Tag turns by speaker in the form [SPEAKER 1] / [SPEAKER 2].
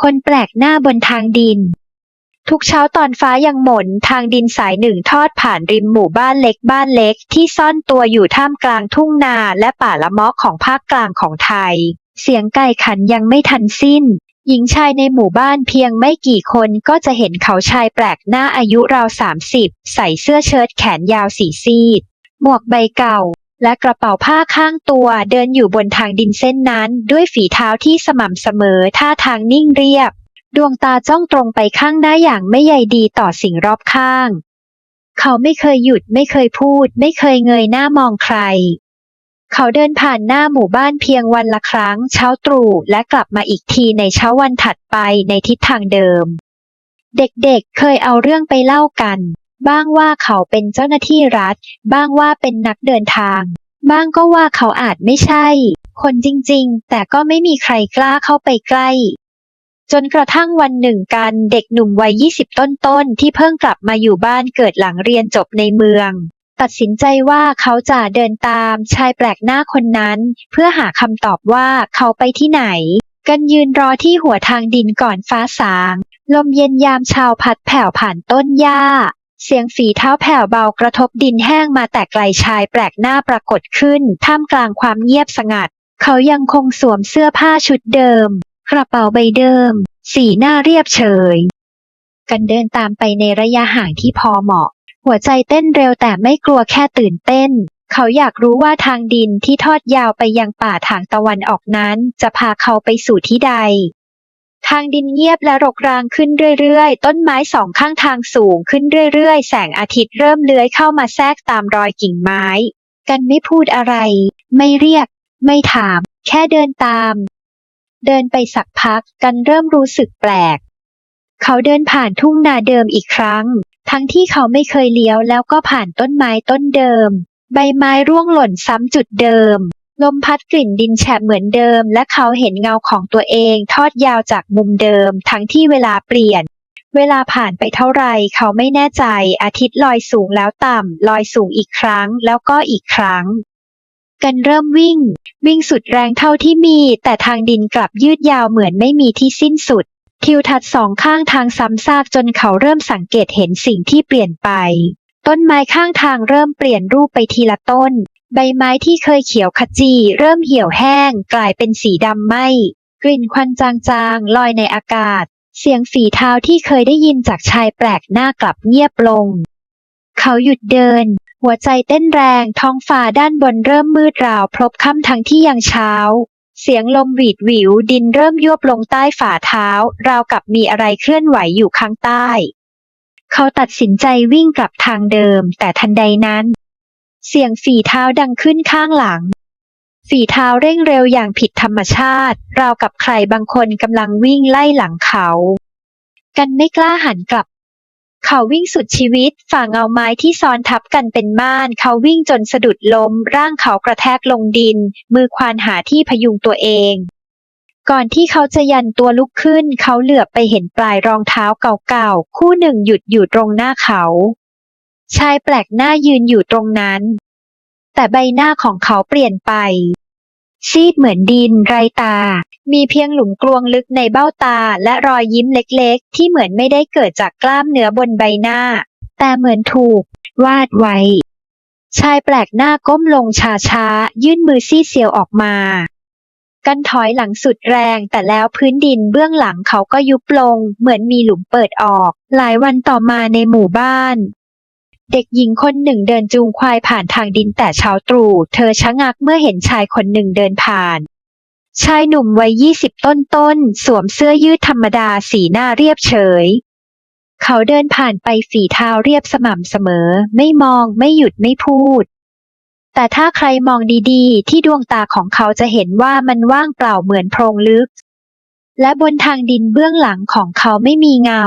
[SPEAKER 1] คนแปลกหน้าบนทางดิน ทุกเช้าตอนฟ้ายังหม่นทางดินสายหนึ่งทอดผ่านริมหมู่บ้านเล็กบ้านเล็กที่ซ่อนตัวอยู่ท่ามกลางทุ่งนาและป่าละเมาะของภาคกลางของไทย เสียงไก่ขันยังไม่ทันสิ้น หญิงชายในหมู่บ้านเพียงไม่กี่คนก็จะเห็นเขาชายแปลกหน้าอายุราวสามสิบใส่เสื้อเชิ้ตแขนยาวสีซีด หมวกใบเก่า และกระเป๋าผ้าข้างตัวเดินอยู่บนทางดินเส้นนั้น ด้วยฝีเท้าที่สม่ำเสมอท่าทางนิ่งเรียบ ดวงตาจ้องตรงไปข้างหน้าอย่างไม่ใยดีต่อสิ่งรอบข้าง เขาไม่เคยหยุดไม่เคยพูด ไม่เคยเงยหน้ามองใคร เขาเดินผ่านหน้าหมู่บ้านเพียงวันละครั้ง เช้าตรู่และกลับมาอีกทีในเช้าวันถัดไปในทิศทางเดิม เด็กๆเคยเอาเรื่องไปเล่ากัน บ้างว่าเขาเป็นเจ้าหน้าที่รัฐ บ้างว่าเป็นนักเดินทาง บ้างก็ว่าเขาอาจไม่ใช่ คนจริงๆ แต่ก็ไม่มีใครกล้าเข้าไปใกล้ จนกระทั่งวันหนึ่งกันเด็กหนุ่มวัย 20 ต้นๆ ที่เพิ่งกลับมาอยู่บ้านเกิดหลังเรียนจบในเมือง ตัดสินใจว่าเขาจะเดินตามชายแปลกหน้าคนนั้น เพื่อหาคำตอบว่าเขาไปที่ไหน กันยืนรอที่หัวทางดินก่อนฟ้าสาง ลมเย็นยามเชาวพัดแผ่วผ่านต้นหญ้า เสียงฝีเท้าแผ่วเบากระทบดินแห้งมาแต่ไกลชายแปลกหน้าปรากฏขึ้น ท่ามกลางความเงียบสงัด เขายังคงสวมเสื้อผ้าชุดเดิม กระเป๋าใบเดิม สีหน้าเรียบเฉย กันเดินตามไปในระยะห่างที่พอเหมาะ หัวใจเต้นเร็วแต่ไม่กลัวแค่ตื่นเต้น เขาอยากรู้ว่าทางดินที่ทอดยาวไปยังป่าทางตะวันออกนั้น จะพาเขาไปสู่ที่ใด ทางดินเงียบและรกรางขึ้นเรื่อยๆ ต้นไม้สองข้างทางสูงขึ้นเรื่อยๆ แสงอาทิตย์เริ่มเลื้อยเข้ามาแทรกตามรอยกิ่งไม้ กันไม่พูดอะไร ไม่เรียก ไม่ถาม แค่เดินตาม เดินไปสักพักกันเริ่มรู้สึกแปลก เขาเดินผ่านทุ่งนาเดิมอีกครั้ง ทั้งที่เขาไม่เคยเลี้ยวแล้วก็ผ่านต้นไม้ต้นเดิม ใบไม้ร่วงหล่นซ้ำจุดเดิม ลมพัดกลิ่นดินแฉะเหมือนเดิม และเขาเห็นเงาของตัวเองทอดยาวจากมุมเดิม ทั้งที่เวลาเปลี่ยน เวลาผ่านไปเท่าไรเขาไม่แน่ใจ อาทิตย์ลอยสูงแล้วต่ำ ลอยสูงอีกครั้ง แล้วก็อีกครั้ง กันเริ่มวิ่ง วิ่งสุดแรงเท่าที่มี แต่ทางดินกลับยืดยาวเหมือนไม่มีที่สิ้นสุด ทิวทัศน์สองข้างทางซ้ำซากจนเขาเริ่มสังเกตเห็นสิ่งที่เปลี่ยนไป ต้นไม้ข้างทางเริ่มเปลี่ยนรูปไปทีละต้น ใบไม้ที่เคยเขียวขจีเริ่มเหี่ยวแห้งกลายเป็นสีดำไหมกลิ่นควันจางๆ ลอยในอากาศ เสียงฝีเท้าที่เคยได้ยินจากชายแปลกหน้ากลับเงียบลง เขาหยุดเดิน หัวใจเต้นแรงท้องฟ้าด้านบนเริ่มมืดราวพลบค่ำทั้งที่ยังเช้า เสียงลมหวีดหวิวดินเริ่มยวบลงใต้ฝ่าเท้า ราวกับมีอะไรเคลื่อนไหวอยู่ข้างใต้ เขาตัดสินใจวิ่งกลับทางเดิม แต่ทันใดนั้น เสียงฝีเท้าดังขึ้นข้างหลัง ฝีเท้าเร่งเร็วอย่างผิดธรรมชาติ ราวกับใครบางคนกำลังวิ่งไล่หลังเขา กันไม่กล้าหันกลับ เขาวิ่งสุดชีวิต ฝ่าเงาไม้ที่ซ้อนทับกันเป็นม่าน เขาวิ่งจนสะดุดล้ม ร่างเขากระแทกลงดิน มือควานหาที่พยุงตัวเองก่อนที่เขาจะยันตัวลุกขึ้น เขาเหลือบไปเห็นปลายรองเท้าเก่าๆ คู่หนึ่งหยุดอยู่ตรงหน้าเขา ชายแปลกหน้ายืนอยู่ตรงนั้น แต่ใบหน้าของเขาเปลี่ยนไป ซีดเหมือนดินไรตา มีเพียงหลุมกลวงลึกในเบ้าตาและรอยยิ้มเล็กๆ ที่เหมือนไม่ได้เกิดจากกล้ามเนื้อบนใบหน้า แต่เหมือนถูก วาดไว้ ชายแปลกหน้าก้มลงช้าๆ ยื่นมือซีดเซียวออกมา กันถอยหลังสุดแรงแต่แล้วพื้นดินเบื้องหลังเขาก็ยุบลง เหมือนมีหลุมเปิดออก หลายวันต่อมาในหมู่บ้าน เด็กหญิงคนหนึ่งเดินจูงควายผ่านทางดินแต่เช้าตรู่ เธอชะงักเมื่อเห็นชายคนหนึ่งเดินผ่าน ชายหนุ่มวัยยี่สิบต้นต้นๆสวมเสื้อยืดธรรมดาสีหน้าเรียบเฉย เขาเดินผ่านไปฝีเท้าเรียบสม่ำเสมอ ไม่มองไม่หยุดไม่พูด แต่ถ้าใครมองดีๆ ที่ดวงตาของเขาจะเห็นว่ามันว่างเปล่าเหมือนโพรงลึก และบนทางดินเบื้องหลังของเขาไม่มีเงา